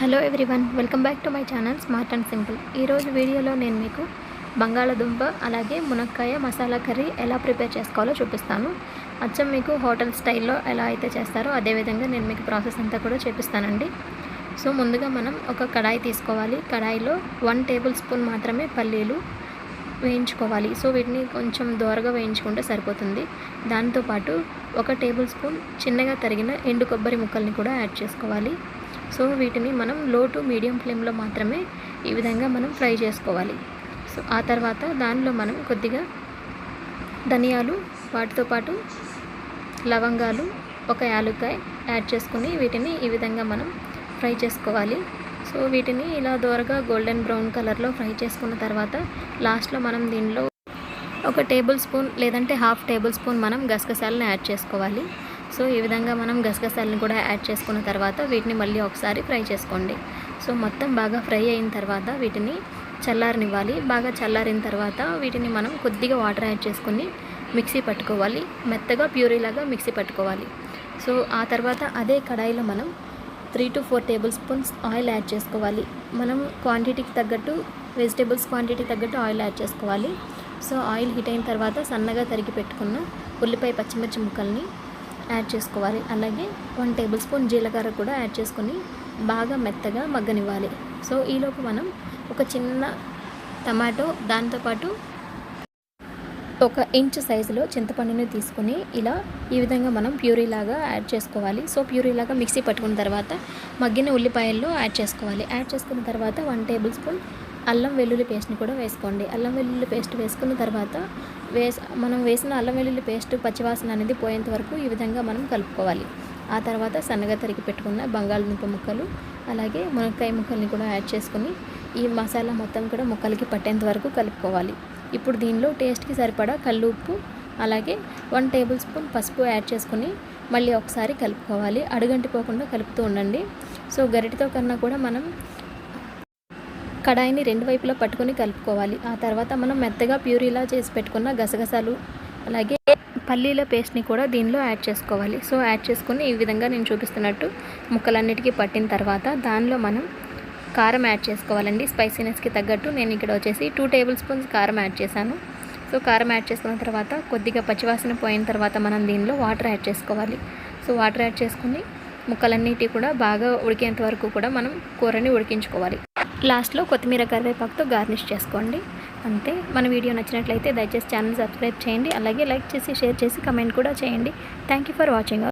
Hello everyone welcome back to my channel smart and simple. ఈరోజు వీడియోలో నేను మీకు బంగాళదుంప అలాగే మునక్కాయ మసాలా కర్రీ ఎలా ప్రిపేర్ చేసుకోవాలో చూపిస్తాను. అచ్చం మీకు హోటల్ స్టైల్లో ఎలా అయితే చేస్తారో అదేవిధంగా నేను మీకు ప్రాసెస్ అంతా కూడా చూపిస్తానండి. సో ముందుగా మనం ఒక కడాయి తీసుకోవాలి. కడాయిలో వన్ టేబుల్ స్పూన్ మాత్రమే పల్లీలు వేయించుకోవాలి. సో వీటిని కొంచెం దోరగా వేయించుకుంటే సరిపోతుంది. దాంతోపాటు ఒక టేబుల్ స్పూన్ చిన్నగా తరిగిన ఎండు కొబ్బరి ముక్కల్ని కూడా యాడ్ చేసుకోవాలి. సో వీటిని మనం లో టు మీడియం ఫ్లేమ్లో మాత్రమే ఈ విధంగా మనం ఫ్రై చేసుకోవాలి. సో ఆ తర్వాత దానిలో మనం కొద్దిగా ధనియాలు వాటితో పాటు లవంగాలు ఒక యాలుక్కాయ యాడ్ చేసుకుని వీటిని ఈ విధంగా మనం ఫ్రై చేసుకోవాలి. సో వీటిని ఇలా దోరగా గోల్డెన్ బ్రౌన్ కలర్లో ఫ్రై చేసుకున్న తర్వాత లాస్ట్లో మనం దీనిలో ఒక టేబుల్ స్పూన్ లేదంటే హాఫ్ టేబుల్ స్పూన్ మనం గసగసాలను యాడ్ చేసుకోవాలి. సో ఈ విధంగా మనం గసగసాలను కూడా యాడ్ చేసుకున్న తర్వాత వీటిని మళ్ళీ ఒకసారి ఫ్రై చేసుకోండి. సో మొత్తం బాగా ఫ్రై అయిన తర్వాత వీటిని చల్లారనివ్వాలి. బాగా చల్లారిన తర్వాత వీటిని మనం కొద్దిగా వాటర్ యాడ్ చేసుకుని మిక్సీ పట్టుకోవాలి. మెత్తగా ప్యూరీలాగా మిక్సీ పట్టుకోవాలి. సో ఆ తర్వాత అదే కడాయిలో మనం three to four tablespoons oil add చేసుకోవాలి. మనం క్వాంటిటీకి తగ్గట్టు వెజిటేబుల్స్ క్వాంటిటీకి తగ్గట్టు ఆయిల్ యాడ్ చేసుకోవాలి. సో ఆయిల్ హీట్ అయిన తర్వాత సన్నగా తరిగి పెట్టుకున్న ఉల్లిపాయ పచ్చిమిర్చి ముక్కల్ని యాడ్ చేసుకోవాలి. అలాగే వన్ టేబుల్ స్పూన్ జీలకర్ర కూడా యాడ్ చేసుకొని బాగా మెత్తగా మగ్గనివ్వాలి. సో ఈలోపు మనం ఒక చిన్న టమాటో దాంతోపాటు ఒక ఇంచ్ సైజులో చింతపండుని తీసుకుని ఇలా ఈ విధంగా మనం ప్యూరీలాగా యాడ్ చేసుకోవాలి. సో ప్యూరీలాగా మిక్సీ పట్టుకున్న తర్వాత మగ్గిన ఉల్లిపాయల్లో యాడ్ చేసుకోవాలి. యాడ్ చేసుకున్న తర్వాత వన్ టేబుల్ స్పూన్ అల్లం వెల్లుల్లి పేస్ట్ని కూడా వేసుకోండి. అల్లం వెల్లుల్లి పేస్ట్ వేసుకున్న తర్వాత వేస్ మనం వేసిన అల్లం వెల్లుల్లి పేస్ట్ పచ్చివాసన అనేది పోయేంత వరకు ఈ విధంగా మనం కలుపుకోవాలి. ఆ తర్వాత సన్నగా తరిగి పెట్టుకున్న బంగాళదుంప ముక్కలు అలాగే మునక్కాయ ముక్కల్ని కూడా యాడ్ చేసుకొని ఈ మసాలా మొత్తం కూడా ముక్కలకి పట్టేంత వరకు కలుపుకోవాలి. ఇప్పుడు దీనిలో టేస్ట్కి సరిపడా కళ్ళు ఉప్పు అలాగే వన్ టేబుల్ స్పూన్ పసుపు యాడ్ చేసుకుని మళ్ళీ ఒకసారి కలుపుకోవాలి. అడుగంటిపోకుండా కలుపుతూ ఉండండి. సో గరిటతో కన్నా కూడా మనం కడాయిని రెండు వైపులా పట్టుకొని కలుపుకోవాలి. ఆ తర్వాత మనం మెత్తగా ప్యూరీలా చేసి పెట్టుకున్న గసగసాలు అలాగే పల్లీల పేస్ట్ని కూడా దీనిలో యాడ్ చేసుకోవాలి. సో యాడ్ చేసుకుని ఈ విధంగా నేను చూపిస్తున్నట్టు ముక్కలన్నిటికీ పట్టిన తర్వాత దానిలో మనం కారం యాడ్ చేసుకోవాలండి. స్పైసీనెస్కి తగ్గట్టు నేను ఇక్కడ వచ్చేసి టూ టేబుల్ స్పూన్స్ కారం యాడ్ చేశాను. సో కారం యాడ్ చేసుకున్న తర్వాత కొద్దిగా పచ్చివాసన పోయిన తర్వాత మనం దీనిలో వాటర్ యాడ్ చేసుకోవాలి. సో వాటర్ యాడ్ చేసుకుని ముక్కలన్నిటి కూడా బాగా ఉడికేంత వరకు కూడా మనం కూరని ఉడికించుకోవాలి. లాస్ట్లో కొత్తిమీర కరివేపాకుతో గార్నిష్ చేసుకోండి. అంతే. మన వీడియో నచ్చినట్లయితే దయచేసి ఛానల్ సబ్స్క్రైబ్ చేయండి. అలాగే లైక్ చేసి షేర్ చేసి కమెంట్ కూడా చేయండి. Thank you for watching.